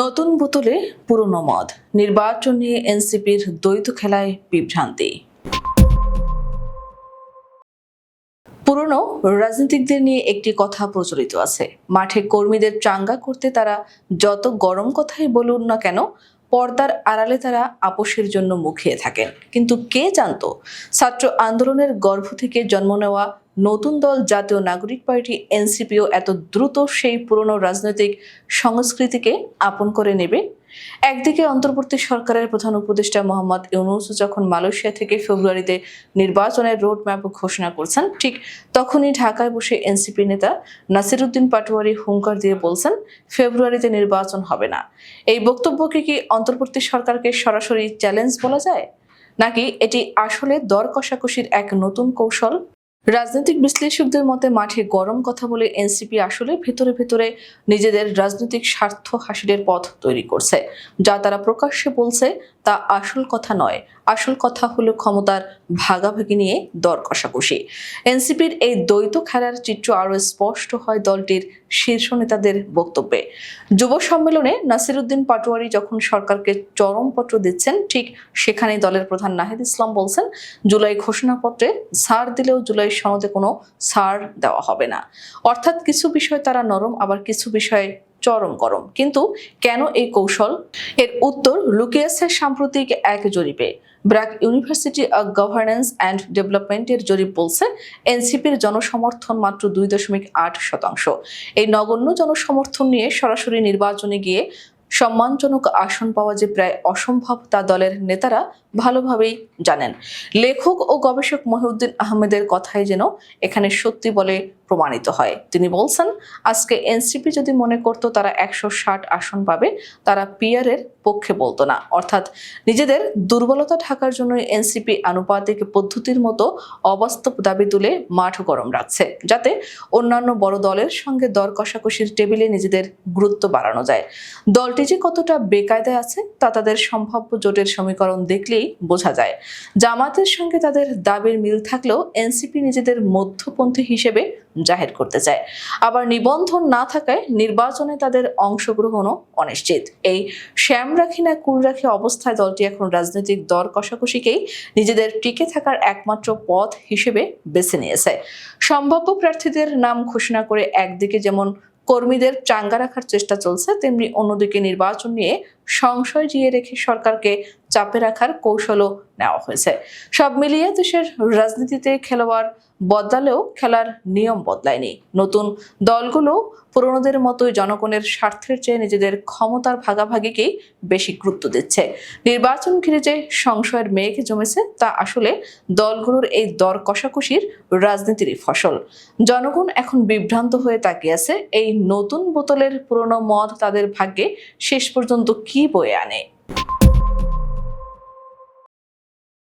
নতুন বোতলে পুরনো মদ। নির্বাচন নিয়ে এনসিপির দ্বৈত খেলায় বিভ্রান্তি। পুরনো রাজনীতিকদের নিয়ে একটি কথা প্রচলিত আছে। মাঠে কর্মীদের চাঙ্গা করতে তারা যত গরম কথাই বলুন না কেন, পর্দার আড়ালে তারা আপোষের জন্য মুখিয়ে থাকেন। কিন্তু কে জানতো? ছাত্র আন্দোলনের গর্ভ থেকে জন্ম নেওয়া নতুন দল জাতীয় নাগরিক পার্টি এনসিপিও এত দ্রুত সেই পুরনো রাজনৈতিক সংস্কৃতিকে আপন করে নেবে? একদিকে অন্তর্বর্তী সরকারের প্রধান উপদেষ্টা মোহাম্মদ ইউনুস যখন মালয়েশিয়া থেকে ফেব্রুয়ারিতে নির্বাচনের রোড ম্যাপ ঘোষণা করছেন, ঠিক তখনই ঢাকায় বসে এনসিপি নেতা নাসিরুদ্দিন পাটোয়ারি হুঙ্কার দিয়ে বলছেন, ফেব্রুয়ারিতে নির্বাচন হবে না। এই বক্তব্যকে কি অন্তর্বর্তী সরকারকে সরাসরি চ্যালেঞ্জ বলা যায়? নাকি এটি আসলে দর কষাকষির এক নতুন কৌশল? রাজনৈতিক বিশ্লেষকদের মতে মাঠে গরম কথা বলে এনসিপি আসলে ভেতরে ভেতরে নিজেদের রাজনৈতিক স্বার্থ হাসিলের পথ তৈরি করছে। যা তারা প্রকাশ্যে বলছে, তা আসল কথা নয়। আসল কথা হলো ক্ষমতার ভাগাভাগি নিয়ে দর কষাকষি। এনসিপির এই দ্বৈত খেলার চিত্র আরও স্পষ্ট হয় দলটির শীর্ষ নেতাদের বক্তব্যে। যুব সম্মেলনে নাসিরুদ্দিন পাটোয়ারি যখন সরকারকে চরমপত্র দিচ্ছেন, ঠিক সেখানেই দলের প্রধান নাহিদ ইসলাম বলছেন, জুলাই ঘোষণাপত্রে ছাড় দিলেও জুলাই সনদে কোনো ছাড় দেওয়া হবে না। অর্থাৎ কিছু বিষয় তারা নরম, আবার কিছু বিষয়ে চরম গরম। কিন্তু কেন এই কৌশল? এর উত্তর লুকিয়েছে সাম্প্রতিক এক জরিপে। BRAC university of governance and ডেভেলপমেন্টের জরিপ বলছে, এনসিপির জনসমর্থন মাত্র দুই দশমিক আট শতাংশ। এই নগণ্য জনসমর্থন নিয়ে সরাসরি নির্বাচনে গিয়ে সম্মানজনক আসন পাওয়া যে প্রায় অসম্ভব তা দলের নেতারা ভালোভাবেই জানেন। লেখক ও গবেষক মহিউদ্দিন আহমেদের কথাই যেন এখানে সত্যি বলে প্রমাণিত হয়। তিনি বলছেন, আজকে এনসিপি যদি মনে করতো তারা একশো ষাট আসন পাবে, তারা পিয়ারের পক্ষে বলতো না। অর্থাৎ নিজেদের দুর্বলতা ঢাকার জন্য এনসিপি আনুপাতিক পদ্ধতির মতো অবাস্তব দাবি তুলে মাঠ গরম রাখছে, যাতে অন্যান্য বড় দলের সঙ্গে দর কষাকষির টেবিলে নিজেদের গুরুত্ব বাড়ানো যায়। দলটি যে কতটা বেকায়দায় আছে, তা তাদের সম্ভাব্য জোটের সমীকরণ দেখলেই বোঝা যায়। জামাতের সঙ্গে তাদের দাবির মিল থাকলেও এনসিপি নিজেদের মধ্যপন্থী হিসেবে জাহির করতে চায়। আবার নিবন্ধন না থাকায় নির্বাচনে তাদের অংশগ্রহণও অনিশ্চিত। এই শ্যাম রাখি না কুল রাখি অবস্থায় দলটি এখন রাজনৈতিক দর কষাকষিকেই নিজেদের টিকে থাকার একমাত্র পথ হিসেবে বেছে নিয়েছে। সম্ভাব্য প্রার্থীদের নাম ঘোষণা করে একদিকে যেমন কর্মীদের চাঙ্গা রাখার চেষ্টা চলছে, তেমনি অন্যদিকে নির্বাচন নিয়ে সংশয় জিয়ে রেখে সরকারকে চাপে রাখার কৌশলও নেওয়া হয়েছে। সব মিলিয়ে দেশের রাজনীতিতে খেলোয়াড় বদলালেও খেলার নিয়ম বদলায়নি। নতুন দলগুলো পুরনোদের মতোই জনগণের স্বার্থের চেয়ে নিজেদের ক্ষমতার ভাগাভাগিকেই বেশি গুরুত্ব দিচ্ছে। নির্বাচন ঘিরে যে সংশয়ের মেঘ জমেছে, তা আসলে দলগুলোর এই দর কষাকষির রাজনীতিরই ফসল। জনগণ এখন বিভ্রান্ত হয়ে তাকিয়েছে এই নতুন বোতলের পুরনো মদ তাদের ভাগ্যে শেষ পর্যন্ত কি বয়ে আনে?